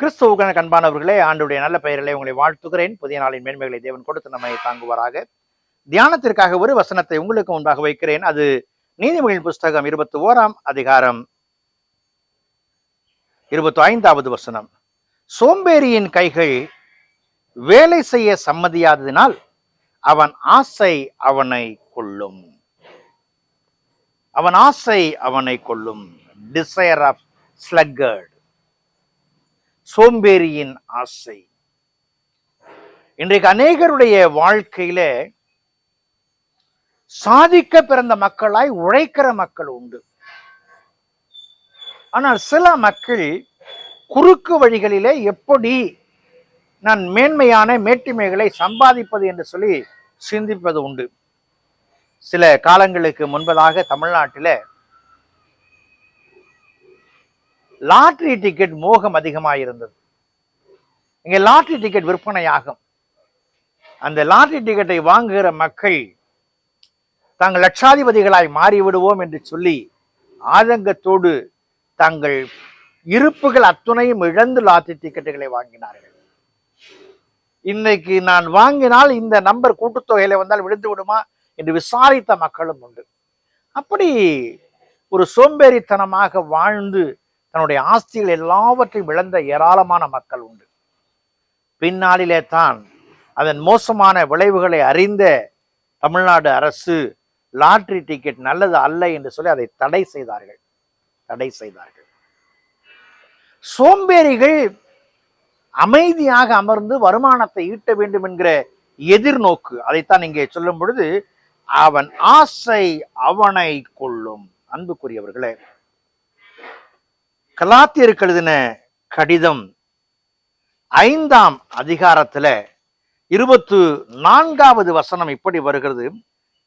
கிறிஸ்துவுக்கான கண்பானவர்களே ஆண்டுடைய நல்ல பெயரிலே உங்களை வாழ்த்துகிறேன். புதிய நாளின் மேன்மைகளை தேவன் கொடுத்து நம்மை தாங்குவாராக. தியானத்திற்காக ஒரு வசனத்தை உங்களுக்கு முன்பாக வைக்கிறேன். அது நீதிமொழியின் புஸ்தகம் இருபத்தி ஓராம் அதிகாரம் இருபத்தி ஐந்தாவது வசனம். சோம்பேறியின் கைகள் வேலை செய்ய சம்மதியாததினால் அவன் ஆசை அவனை கொள்ளும் அவன் ஆசை அவனை கொள்ளும் டிசையர் ஆஃப் ஸ்லக்கர்ட் சோம்பேறியின் ஆசை. இன்றைக்கு அநேகருடைய வாழ்க்கையில சாதிக்க பிறந்த மக்களாய் உழைக்கிற மக்கள் உண்டு. ஆனால் சில மக்கள் குறுக்கு வழிகளிலே எப்படி நான் மேன்மையான மேட்டிமைகளை சம்பாதிப்பது என்று சொல்லி சிந்திப்பது உண்டு. சில காலங்களுக்கு முன்பதாக தமிழ்நாட்டில லாட்ரி டிக்கெட் மோகம் அதிகமாக இருந்தது இங்கே லாட்ரி டிக்கெட் விற்பனையாகும். அந்த லாட்ரி டிக்கெட்டை வாங்குகிற மக்கள் தாங்கள் லட்சாதிபதிகளாய் மாறிவிடுவோம் என்று சொல்லி ஆதங்கத்தோடு தங்கள் இருப்புகள் அத்துணையும் இழந்து லாட்ரி டிக்கெட்டுகளை வாங்கினார்கள். இன்னைக்கு நான் வாங்கினால் இந்த நம்பர் கூட்டுத்தொகையில வந்தால் விழுந்து விடுமா என்று விசாரித்த மக்களும் உண்டு. அப்படி ஒரு சோம்பேறித்தனமாக வாழ்ந்து தன்னுடைய ஆஸ்திகள் எல்லாவற்றையும் இழந்த ஏராளமான மக்கள் உண்டு. பின்னாளிலே தான் அதன் மோசமான விளைவுகளை அறிந்த தமிழ்நாடு அரசு லாட்ரி டிக்கெட் நல்லது அல்ல என்று சொல்லி அதை தடை செய்தார்கள். தடை செய்தார்கள். சோம்பேறிகள் அமைதியாக அமர்ந்து வருமானத்தை ஈட்ட வேண்டும் என்கிற எதிர்நோக்கு அதைத்தான் இங்கே சொல்லும் பொழுது அவன் ஆசை அவனை கொள்ளும் அன்புக்குரியவர்களே கலாத்தியருக்கு எழுதின கடிதம் ஐந்தாம் அதிகாரத்துல இருபத்து நான்காவது வசனம் இப்படி வருகிறது.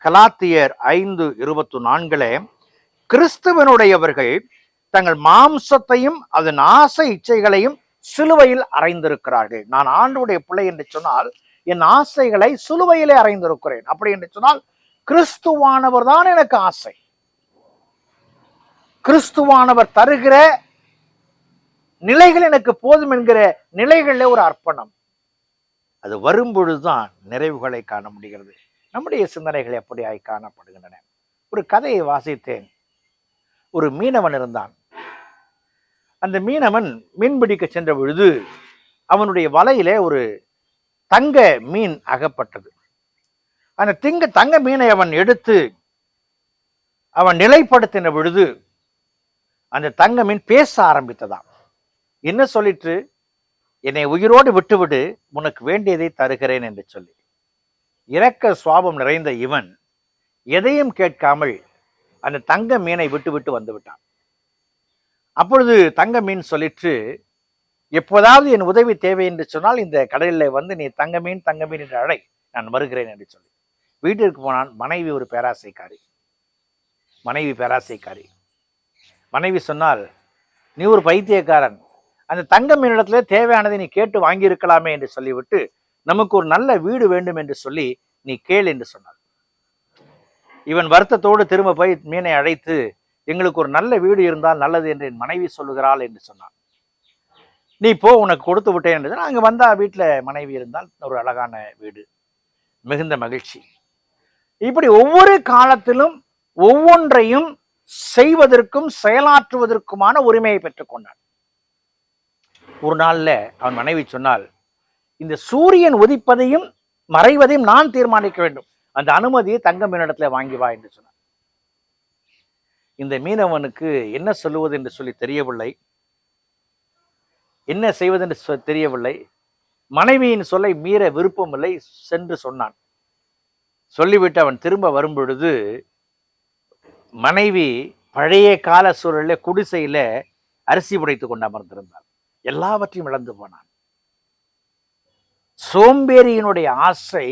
கலாத்தியர் ஐந்து இருபத்து நான்குல கிறிஸ்துவனுடையவர்கள் தங்கள் மாம்சத்தையும் அதன் ஆசை இச்சைகளையும் சிலுவையில் அறைந்திருக்கிறார்கள். நான் ஆண்டுடைய பிள்ளை என்று சொன்னால் என் ஆசைகளை சிலுவையிலே அறைந்திருக்கிறேன். அப்படி என்று சொன்னால் கிறிஸ்துவானவர் தான் எனக்கு ஆசை. கிறிஸ்துவானவர் தருகிற நிலைகள் எனக்கு போதும் என்கிற நிலைகள்ல ஒரு அர்ப்பணம். அது வரும்பொழுதுதான் நிறைவுகளை காண முடிகிறது. நம்முடைய சிந்தனைகள் எப்படியாய் காணப்படுகின்றன? ஒரு கதையை வாசித்தேன். ஒரு மீனவன் இருந்தான். அந்த மீனவன் மீன்பிடிக்க சென்ற பொழுது அவனுடைய வலையிலே ஒரு தங்க மீன் அகப்பட்டது. அந்த திங்க தங்க மீனை அவன் எடுத்து அவன் நிலைப்படுத்தின பொழுது அந்த தங்க மீன் பேச ஆரம்பித்ததாம். என்ன சொல்லிட்டு என்னை உயிரோடு விட்டுவிடு உனக்கு வேண்டியதை தருகிறேன் என்று சொல்லி. இரக்க சுவாபம் நிறைந்த இவன் எதையும் கேட்காமல் அந்த தங்க மீனை விட்டுவிட்டு வந்து விட்டான். அப்பொழுது தங்க மீன் சொல்லிட்டு எப்போதாவது என் உதவி தேவை என்று சொன்னால் இந்த கடலில் வந்து நீ தங்க மீன் தங்க மீன் என்று அழை நான் வருகிறேன் என்று சொல்லி. வீட்டிற்கு போனான் மனைவி ஒரு பேராசைக்காரி. மனைவி பேராசைக்காரி. மனைவி சொன்னால் நீ ஒரு பைத்தியக்காரன் அந்த தங்க மீனிடத்துல தேவையானதை நீ கேட்டு வாங்கியிருக்கலாமே என்று சொல்லிவிட்டு நமக்கு ஒரு நல்ல வீடு வேண்டும் என்று சொல்லி நீ கேள் என்று சொன்னார் இவன் வருத்தத்தோடு திரும்ப போய் மீனை அழைத்து எங்களுக்கு ஒரு நல்ல வீடு இருந்தால் நல்லது என்று என் மனைவி சொல்லுகிறாள் என்று சொன்னான். நீ போ உனக்கு கொடுத்து விட்டேன் என்று அங்கே அங்க வந்தா வீட்டில் மனைவி இருந்தால் ஒரு அழகான வீடு. மிகுந்த மகிழ்ச்சி. இப்படி ஒவ்வொரு காலத்திலும் ஒவ்வொன்றையும் செய்வதற்கும் செயலாற்றுவதற்குமான உரிமையை பெற்றுக்கொண்டான் ஒரு நாள்ல அவன் மனைவி சொன்னால் இந்த சூரியன் உதிப்பதையும் மறைவதையும் நான் தீர்மானிக்க வேண்டும். அந்த அனுமதியை தங்க மீனிடத்துல வாங்கி வா என்று சொன்னான். இந்த மீனவனுக்கு என்ன சொல்லுவது என்று சொல்லி தெரியவில்லை. என்ன செய்வது என்று சொ- தெரியவில்லை. மனைவியின் சொல்லை மீற விருப்பமில்லை சென்று சொன்னான். சொல்லிவிட்டு அவன் திரும்ப வரும்பொழுது மனைவி பழைய கால சூழல்ல குடிசையில அரிசி உடைத்து கொண்டு அமர்ந்திருந்தாள். எல்லாவற்றையும் இழந்து போனான். சோம்பேறியினுடைய ஆசை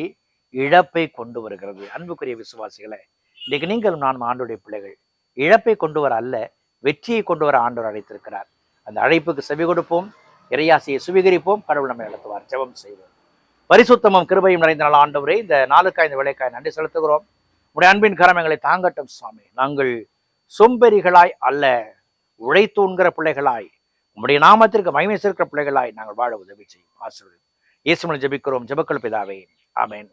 இழப்பை கொண்டு வருகிறது. அன்புக்குரிய விசுவாசிகளை இன்னைக்கு நீங்கள் நான் ஆண்டுடைய பிள்ளைகள் இழப்பை கொண்டு வர அல்ல வெற்றியை கொண்டு வர ஆண்டவர் அழைத்திருக்கிறார். அந்த அழைப்புக்கு செவி கொடுப்போம் இறையாசியை சுவீகரிப்போம் கடவுள் நம்மை நடத்துவார். ஜெபம் செய்வோம். பரிசுத்தமும் கிருபையும் நிறைந்த நாள் ஆண்டவரே இந்த நாளுக்காய் இந்த வேலைக்காய் நன்றி செலுத்துகிறோம். உடைய அன்பின் கரம் எங்களை தாங்கட்டும் சுவாமி. நாங்கள் சோம்பேறிகளாய் அல்ல உழைத்து உண்கிற பிள்ளைகளாய் உம்முடைய நாமத்திற்கு மகிமை சேர்க்கிற பிள்ளைகளாய் நாங்கள் வாழ உதவி செய்யும். ஆசிரியர் இயேசுமலை ஜபிக்கிறோம். ஜபக்கல் பிதாவே. ஆமேன்.